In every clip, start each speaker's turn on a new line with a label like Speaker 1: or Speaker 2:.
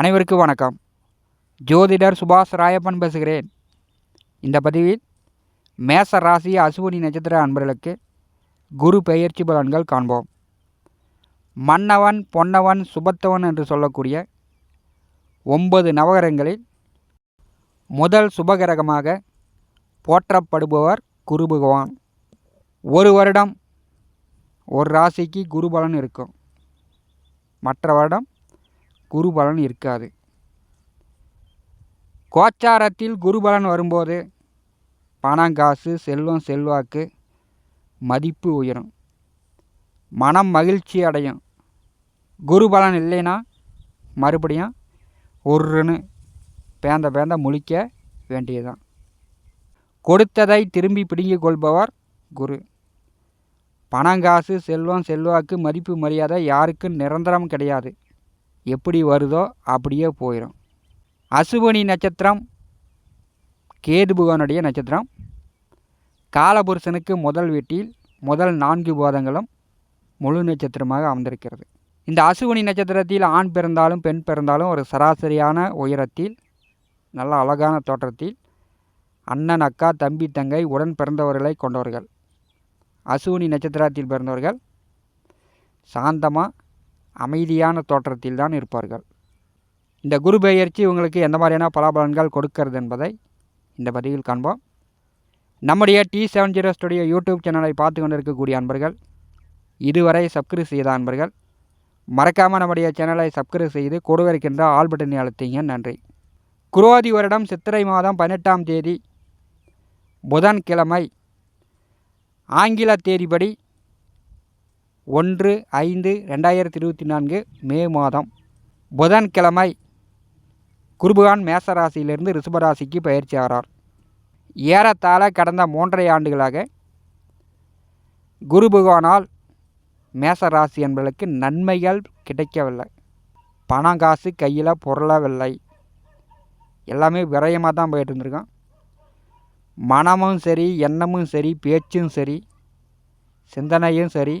Speaker 1: அனைவருக்கும் வணக்கம். ஜோதிடர் சுபாஷ் ராயப்பன் பேசுகிறேன். இந்த பதிவில் மேச ராசி அசுவினி நட்சத்திர அன்பர்களுக்கு குரு பெயர்ச்சி பலன்கள் காண்போம். மன்னவன் பொன்னவன் சுபத்தவன் என்று சொல்லக்கூடிய ஒன்பது நவகரங்களில் முதல் சுபகிரகமாக போற்றப்படுபவர் குரு பகவான். ஒரு வருடம் ஒரு ராசிக்கு குரு பலன் இருக்கும். மற்ற வருடம் குரு பலன் இருக்காது. கோச்சாரத்தில் குருபலன் வரும்போது பணம் காசு செல்வம் செல்வாக்கு மதிப்பு உயரும். மனம் மகிழ்ச்சி அடையும். குருபலன் இல்லைன்னா மறுபடியும் ஒருன்னு பேந்த பேந்த முழிக்க வேண்டியதுதான். கொடுத்ததை திரும்பி பிடுங்கிக் கொள்பவர் குரு. பணங்காசு செல்வம் செல்வாக்கு மதிப்பு மரியாதை யாருக்கும் நிரந்தரம் கிடையாது. எப்படி வருதோ அப்படியே போயிடும் அசுவனி நட்சத்திரம் கேது பகவானுடைய நட்சத்திரம். காலபுருஷனுக்கு முதல் வீட்டில் முதல் நான்கு போதங்களும் முழு நட்சத்திரமாக அமர்ந்திருக்கிறது இந்த அசுவனி நட்சத்திரத்தில் ஆண் பிறந்தாலும் பெண் பிறந்தாலும் ஒரு சராசரியான உயரத்தில் நல்ல அழகான தோற்றத்தில் அண்ணன் அக்கா தம்பி தங்கை உடன் பிறந்தவர்களை கொண்டவர்கள். அசுவினி நட்சத்திரத்தில் பிறந்தவர்கள் சாந்தமாக அமைதியான தோற்றத்தில் தான் இருப்பார்கள். இந்த குரு பெயர்ச்சி உங்களுக்கு எந்த மாதிரியான பலாபலன்கள் கொடுக்கிறது என்பதை இந்த பதிவில் காண்போம். நம்முடைய T seven zero studio YouTube சேனலை பார்த்து கொண்டிருக்கக்கூடிய அன்பர்கள் இதுவரை சப்ஸ்கிரைப் செய்த அன்பர்கள் மறக்காமல் நம்முடைய சேனலை சப்ஸ்கிரைப் செய்து கூடவே இருக்கின்ற ஆல் பட்டனை அழுத்திங்க. நன்றி. குரோதி வருடம் சித்திரை மாதம் பதினெட்டாம் தேதி புதன்கிழமை ஆங்கில தேதிப்படி ஒன்று ஐந்து ரெண்டாயிரத்தி இருபத்தி நான்கு மே மாதம். புதன்கிழமை குருபகான் மேசராசியிலிருந்து ரிஷபராசிக்கு பயிற்சி ஆகிறார் ஏறத்தாழ கடந்த மூன்றரை ஆண்டுகளாக குரு பகவானால் மேசராசி என்பதற்கு நன்மைகள் கிடைக்கவில்லை. பணம் காசு கையில் பொருளவில்லை எல்லாமே விரயமாக தான் போயிட்டு இருந்திருக்கோம் மனமும் சரி எண்ணமும் சரி பேச்சும் சரி சிந்தனையும் சரி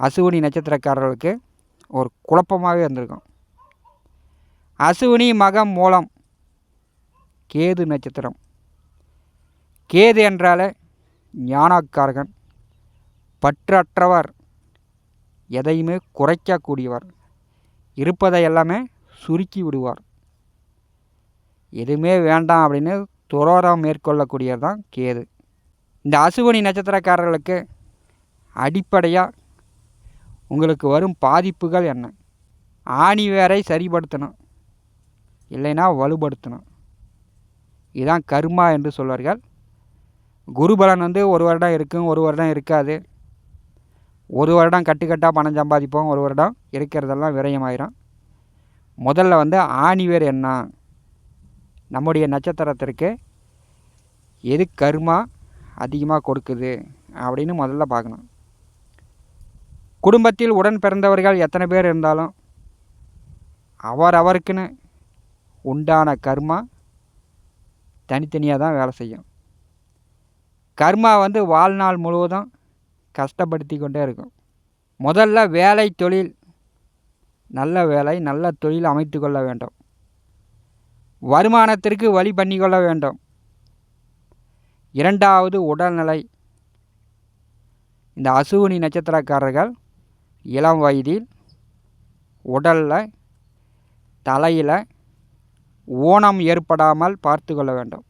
Speaker 1: அசுவினி நட்சத்திரக்காரர்களுக்கு ஒரு குழப்பமாகவே இருந்திருக்கும். அசுவினி மகம் மூலம் கேது நட்சத்திரம். கேது என்றாலே ஞானக்காரகன் பற்றற்றவர் எதையுமே குறைக்கக்கூடியவர் இருப்பதை எல்லாமே சுருக்கி விடுவார். எதுவுமே வேண்டாம் அப்படின்னு துரோரம் மேற்கொள்ளக்கூடியது தான் கேது. இந்த அசுவனி நட்சத்திரக்காரர்களுக்கு அடிப்படையாக உங்களுக்கு வரும் பாதிப்புகள் என்ன? ஆணி வேரை சரிப்படுத்தணும். இல்லைன்னா வலுப்படுத்தணும். இதுதான் கர்மா என்று சொல்வார்கள். குருபலன் வந்து ஒரு வருடம் இருக்கும் ஒரு வருடம் இருக்காது. ஒரு வருடம் கட்டுக்கட்டாக பணம் சம்பாதிப்போம் ஒரு வருடம் இருக்கிறதெல்லாம் விரயமாயிரும். முதல்ல வந்து ஆணிவேர் என்ன? நம்முடைய நட்சத்திரத்திற்கு எது கருமா அதிகமாக கொடுக்குது அப்படின்னு முதல்ல பார்க்கணும். குடும்பத்தில் உடன் பிறந்தவர்கள் எத்தனை பேர் இருந்தாலும் அவர் அவருக்குன்னு உண்டான கர்மா தனித்தனியாக தான் வேலை செய்யும். கர்மா வந்து வாழ்நாள் முழுவதும் கஷ்டப்படுத்தி கொண்டே இருக்கும். முதல்ல வேலை தொழில் நல்ல வேலை நல்ல தொழில் அமைத்து கொள்ள வேண்டும். வருமானத்திற்கு வழி பண்ணிக்கொள்ள வேண்டும். இரண்டாவது உடல்நிலை. இந்த அசுவினி நட்சத்திரக்காரர்கள் இளம் வயதில் உடலில் தலையில் ஊனம் ஏற்படாமல் பார்த்து கொள்ள வேண்டும்.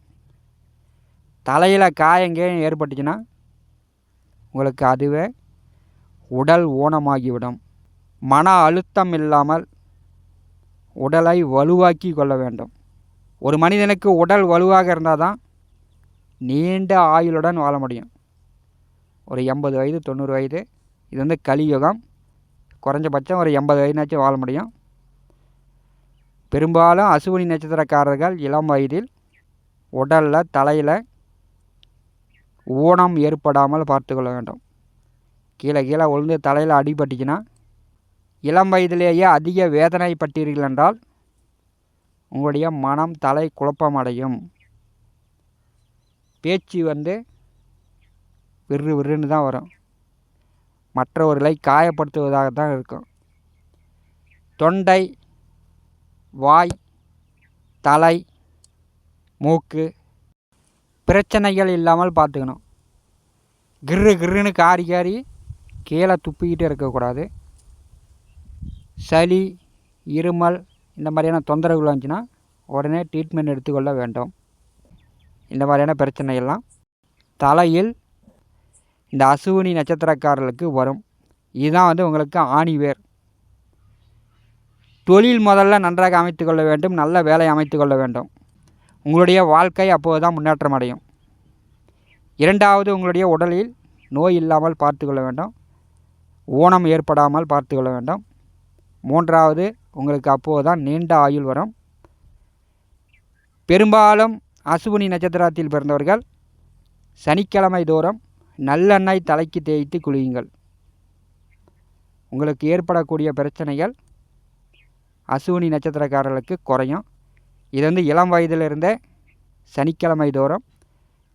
Speaker 1: தலையில் காயங்க ஏற்பட்டுச்சுன்னா உங்களுக்கு அதுவே உடல் ஊனமாகிவிடும். மன அழுத்தம் இல்லாமல் உடலை வலுவாக்கி கொள்ள வேண்டும். ஒரு மனிதனுக்கு உடல் வலுவாக இருந்தால் தான் நீண்ட ஆயுளுடன் வாழ முடியும். ஒரு எண்பது வயது தொண்ணூறு வயது இது வந்து கலியுகம். குறைஞ்சபட்சம் ஒரு எண்பது வயதுனாச்சும் வாழ முடியும். பெரும்பாலும் அசுவினி நட்சத்திரக்காரர்கள் இளம் வயதில் உடலில் தலையில் ஊனம் ஏற்படாமல் பார்த்துக்கொள்ள வேண்டும். கீழே கீழே விழுந்து தலையில் அடிபட்டுச்சுன்னா இளம் வயதிலேயே அதிக வேதனைப்பட்டீர்கள் என்றால் உங்களுடைய மனம் தலை குழப்பமடையும். பேச்சு வந்து விறு விறுன்னு தான் வரும். மற்றவர்களை காயப்படுத்துவதாக தான் இருக்கும். தொண்டை வாய் தலை மூக்கு பிரச்சனைகள் இல்லாமல் பார்த்துக்கணும். கிரு கிருன்னு காரி காரி கீழே துப்பிக்கிட்டு இருக்கக்கூடாது. சளி இருமல் இந்த மாதிரியான தொந்தரவுகள் வந்துச்சுன்னா உடனே ட்ரீட்மெண்ட் எடுத்துக்கொள்ள வேண்டும். இந்த மாதிரியான பிரச்சனைகள்லாம். தலையில் இந்த அசுவினி நட்சத்திரக்காரர்களுக்கு வரும். இதுதான் வந்து உங்களுக்கு ஆணி வேர் தொழில் முதல்ல நன்றாக அமைத்து கொள்ள வேண்டும் நல்ல வேலை அமைத்து கொள்ள வேண்டும். உங்களுடைய வாழ்க்கை அப்போது தான் முன்னேற்றம் அடையும். இரண்டாவது உங்களுடைய உடலில் நோய் இல்லாமல் பார்த்து கொள்ள வேண்டும். ஊனம் ஏற்படாமல் பார்த்து கொள்ள வேண்டும். மூன்றாவது உங்களுக்கு அப்போது தான் நீண்ட ஆயுள் வரும். பெரும்பாலும் அசுவினி நட்சத்திரத்தில் பிறந்தவர்கள் சனிக்கிழமை தோறும் நல்லெண்ணெய் தலைக்கு தேய்த்து குளியுங்கள். உங்களுக்கு ஏற்படக்கூடிய பிரச்சனைகள் அசுவினி நட்சத்திரக்காரர்களுக்கு குறையும். இது வந்து இளம் வயதிலிருந்தே சனிக்கிழமை தோறும்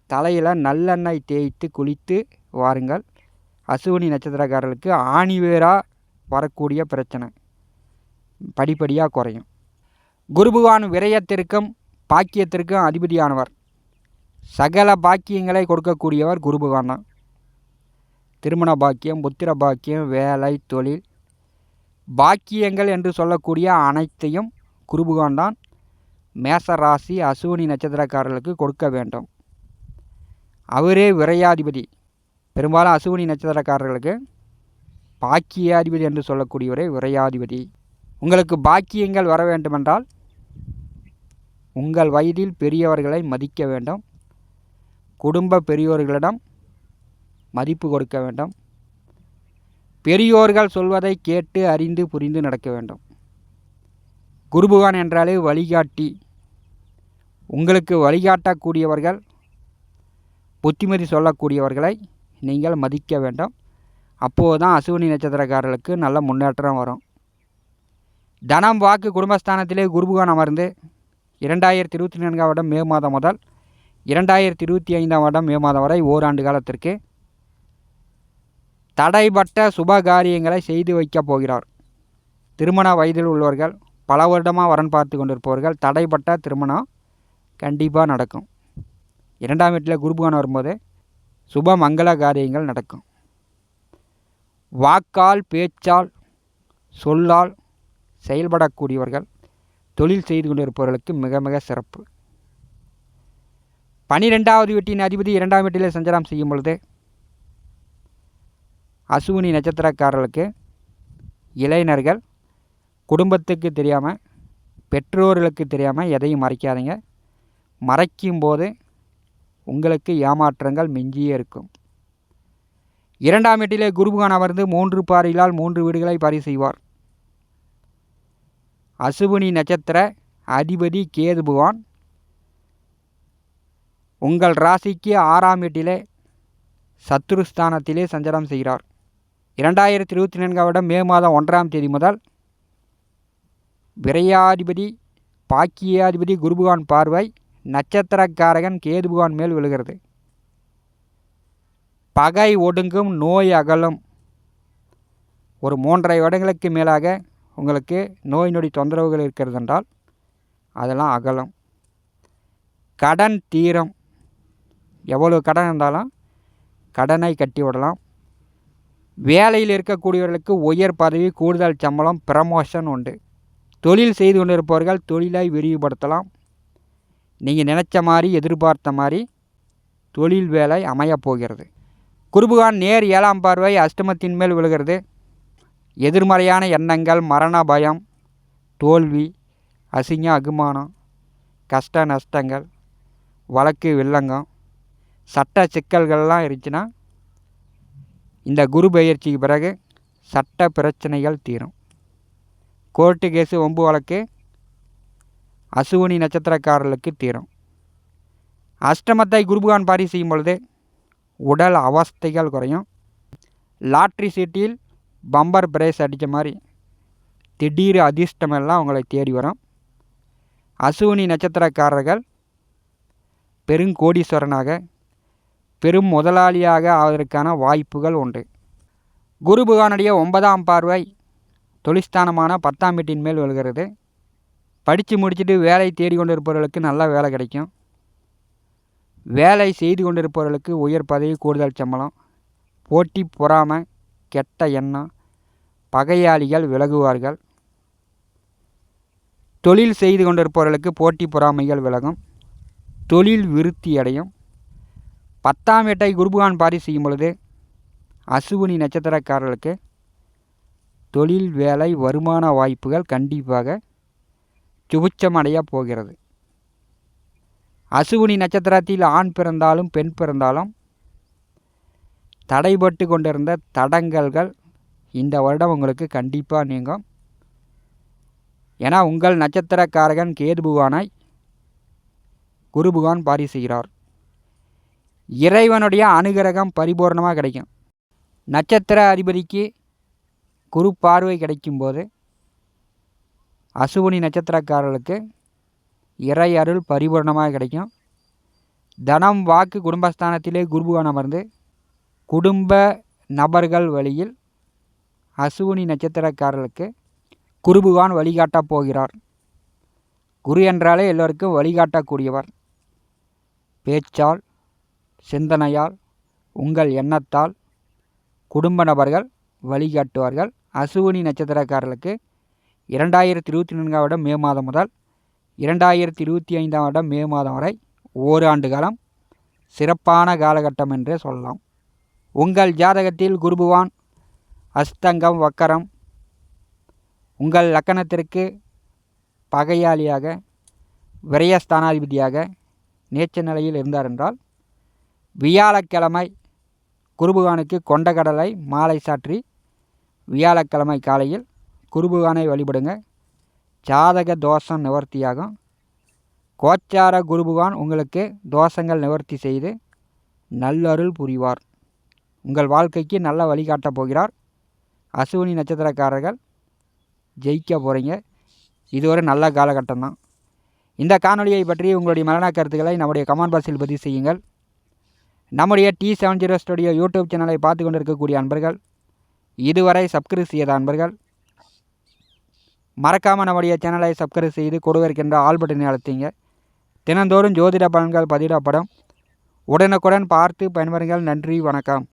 Speaker 1: தலையில் நல்லெண்ணெய் தேய்த்து குளித்து வாருங்கள். அசுவினி நட்சத்திரக்காரர்களுக்கு ஆணிவேராக வரக்கூடிய பிரச்சனை படிப்படியாக குறையும். குருபகவான் விரயத்திற்கும் பாக்கியத்திற்கும் அதிபதியானவர். சகல பாக்கியங்களை கொடுக்கக்கூடியவர் குருபகவான் தான். திருமண பாக்கியம் புத்திர பாக்கியம் வேலை தொழில் பாக்கியங்கள் என்று சொல்லக்கூடிய அனைத்தையும் குருபகான் தான் மேச ராசி அசுவினி நட்சத்திரக்காரர்களுக்கு கொடுக்க வேண்டும். அவரே விரையாதிபதி. பெரும்பாலும் அசுவினி நட்சத்திரக்காரர்களுக்கு பாக்கியாதிபதி என்று சொல்லக்கூடியவரே விரையாதிபதி. உங்களுக்கு பாக்கியங்கள் வர வேண்டுமென்றால் உங்கள் வயதில் பெரியவர்களை மதிக்க வேண்டும். குடும்ப பெரியோர்களிடம் மதிப்பு கொடுக்க வேண்டும் பெரியோர்கள் சொல்வதை கேட்டு அறிந்து புரிந்து நடக்க வேண்டும் குருபகான் என்றாலே வழிகாட்டி உங்களுக்கு வழிகாட்டக்கூடியவர்கள் புத்திமதி சொல்லக்கூடியவர்களை நீங்கள் மதிக்க வேண்டும் அப்போது தான் அசுவினி நட்சத்திரக்காரர்களுக்கு நல்ல முன்னேற்றம் வரும் தனம் வாக்கு குடும்பஸ்தானத்திலே குருபகான் அமர்ந்து இரண்டாயிரத்தி இருபத்தி நான்காம் வருடம் மே மாதம் முதல் இரண்டாயிரத்தி இருபத்தி ஐந்தாம் வருடம் மே மாதம் வரை ஓராண்டு காலத்திற்கு தடைபட்ட சுப காரியங்களை செய்து வைக்கப் போகிறார். திருமண வயதில் உள்ளவர்கள் பல வருடமாக வரன் பார்த்து கொண்டிருப்பவர்கள் தடைப்பட்ட திருமணம் கண்டிப்பாக நடக்கும். இரண்டாம் வீட்டில் குருபகான் வரும்போது சுப மங்கள காரியங்கள் நடக்கும். வாக்கால் பேச்சால் சொல்லால் செயல்படக்கூடியவர்கள் தொழில் செய்து கொண்டிருப்பவர்களுக்கு மிக மிக சிறப்பு. பனிரெண்டாவது வீட்டின் அதிபதி இரண்டாம் வீட்டிலே சஞ்சாரம் செய்யும் பொழுது அசுவினி நட்சத்திரக்காரர்களுக்கு இளைஞர்கள் குடும்பத்துக்கு தெரியாமல் பெற்றோர்களுக்கு தெரியாமல் எதையும் மறைக்காதீங்க. மறைக்கும் போது உங்களுக்கு ஏமாற்றங்கள் மிஞ்சியே இருக்கும். இரண்டாம் வீட்டிலே குருபகான் அமர்ந்து மூன்று பாறையிலால் மூன்று வீடுகளை பறி செய்வார். அசுவினி நட்சத்திர அதிபதி கேது பகவான் உங்கள் ராசிக்கு ஆறாம் வீட்டிலே சத்துருஸ்தானத்திலே சஞ்சாரம் செய்கிறார். இரண்டாயிரத்தி இருபத்தி நான்காம் வருடம் மே மாதம் ஒன்றாம் தேதி முதல் விரையாதிபதி பாக்கியாதிபதி குருபகான் பார்வை நட்சத்திரக்காரகன் கேதுபகான் மேல் விழுகிறது. பகை ஒடுங்கும் நோய் அகலும். ஒரு மூன்றரை வருடங்களுக்கு மேலாக உங்களுக்கு நோய் நொடி தொந்தரவுகள் இருக்கிறது என்றால் அதெல்லாம் அகலும். கடன் தீரம். எவ்வளோ கடன் இருந்தாலும் கடனை கட்டி விடலாம். வேலையில் இருக்கக்கூடியவர்களுக்கு உயர் பதவி கூடுதல் சம்பளம் ப்ரமோஷன் உண்டு. தொழில் செய்து கொண்டிருப்பவர்கள் தொழிலை விரிவுபடுத்தலாம். நீங்கள் நினச்ச மாதிரி எதிர்பார்த்த மாதிரி தொழில் வேலை அமையப் போகிறது. குருபுகான் நேர் ஏழாம் பார்வை அஷ்டமத்தின் மேல் விழுகிறது. எதிர்மறையான எண்ணங்கள் மரண பயம் தோல்வி அசிங்க அகுமானம் கஷ்ட நஷ்டங்கள் வழக்கு வில்லங்கம் சட்ட சிக்கல்கள்லாம் இருந்துச்சுன்னா இந்த குரு பயிற்சிக்கு பிறகு சட்ட பிரச்சனைகள் தீரும். கோர்ட்டு கேஸு ஒம்பு வழக்கு அசுவனி நட்சத்திரக்காரர்களுக்கு தீரும். அஷ்டமத்தை குருபகான் பாரி செய்யும் பொழுது உடல் அவஸ்தைகள் குறையும். லாட்ரி சீட்டில் பம்பர் பிரேஸ் அடித்த மாதிரி திடீர் அதிர்ஷ்டமெல்லாம் உங்களை தேடி வரும். அசுவினி நட்சத்திரக்காரர்கள் பெருங்கோடீஸ்வரனாக பெரும் முதலாளியாக ஆவதற்கான வாய்ப்புகள் உண்டு. குருபகானுடைய ஒன்பதாம் பார்வை தொழிற்ஸ்தானமான பத்தாம் வீட்டின் மேல் விழுகிறது. படித்து முடிச்சுட்டு வேலை தேடி கொண்டு இருப்பவர்களுக்கு நல்ல வேலை கிடைக்கும். வேலை செய்து கொண்டிருப்பவர்களுக்கு உயர் பதவி கூடுதல் சம்பளம் போட்டி பொறாமை கெட்ட எண்ணம் பகையாளிகள் விலகுவார்கள். தொழில் செய்து கொண்டிருப்பவர்களுக்கு போட்டி பொறாமைகள் விலகும். தொழில் விருத்தி அடையும். பத்தாம் எட்டை குருபகான் பாரி செய்யும் பொழுது அசுவினி நட்சத்திரக்காரர்களுக்கு தொழில் வேலை வருமான வாய்ப்புகள் கண்டிப்பாக சுபிச்சமடைய போகிறது. அசுவினி நட்சத்திரத்தில் ஆண் பிறந்தாலும் பெண் பிறந்தாலும் தடைபட்டு கொண்டிருந்த தடங்கல்கள் இந்த வருடம் உங்களுக்கு கண்டிப்பாக நீங்கும். ஏன்னா உங்கள் நட்சத்திரக்காரகன் கேது குருபுகான் குரு பாரி செய்கிறார். இறைவனுடைய அனுகிரகம் பரிபூர்ணமாக கிடைக்கும். நட்சத்திர அதிபதிக்கு குரு பார்வை கிடைக்கும்போது அசுவினி நட்சத்திரக்காரர்களுக்கு இறை அருள் பரிபூர்ணமாக கிடைக்கும். தனம் வாக்கு குடும்பஸ்தானத்திலே குருபுவான் அமர்ந்து குடும்ப நபர்கள் வழியில் அசுவினி நட்சத்திரக்காரர்களுக்கு குருபுகான் வழிகாட்டப் போகிறார். குரு என்றாலே எல்லோருக்கும் வழிகாட்டக்கூடியவர். பேச்சால் சிந்தனையால் உங்கள் எண்ணத்தால் குடும்ப நபர்கள் வழிகாட்டுவார்கள். அசுவினி நட்சத்திரக்காரர்களுக்கு இரண்டாயிரத்தி இருபத்தி நான்காம் வருடம் மே மாதம் முதல் இரண்டாயிரத்தி இருபத்தி ஐந்தாம் வருடம் மே மாதம் வரை ஓராண்டு காலம் சிறப்பான காலகட்டம் என்றே சொல்லலாம். உங்கள் ஜாதகத்தில் குருபுவான் அஸ்தங்கம் வக்கரம் உங்கள் லக்கணத்திற்கு பகையாளியாக விரயஸ்தானாதிபதியாக நேச்ச நிலையில் இருந்தார் என்றால் வியாழக்கிழமை குருபுகானுக்கு கொண்டகடலை மாலை சாற்றி வியாழக்கிழமை காலையில் குருபுகானை வழிபடுங்க. ஜாதக தோஷம் நிவர்த்தியாகும். கோச்சார குருபுகான் உங்களுக்கு தோஷங்கள் நிவர்த்தி செய்து நல்லருள் புரிவார். உங்கள் வாழ்க்கைக்கு நல்ல வழிகாட்டப் போகிறார். அசுவினி நட்சத்திரக்காரர்கள் ஜெயிக்க போகிறீங்க இது ஒரு நல்ல காலகட்டம் தான். இந்த காணொலியை பற்றி உங்களுடைய மரண கருத்துக்களை நம்முடைய கமெண்ட் பாக்ஸில் பதிவு செய்யுங்கள். நம்முடைய T seven zero studio YouTube சேனலை பார்த்து கொண்டிருக்கக்கூடிய அன்பர்கள் இதுவரை சப்ஸ்கிரைப் செய்யாத அன்பர்கள் மறக்காமல் நம்முடைய சேனலை சப்ஸ்கிரைப் செய்து கொடுவிருக்கின்ற ஆல் பட்டனை அழுத்திங்க. தினந்தோறும் ஜோதிட பலன்கள் பதிவிடப்படும். உடனுக்குடன் பார்த்து பயன்பெறுங்கள். நன்றி வணக்கம்.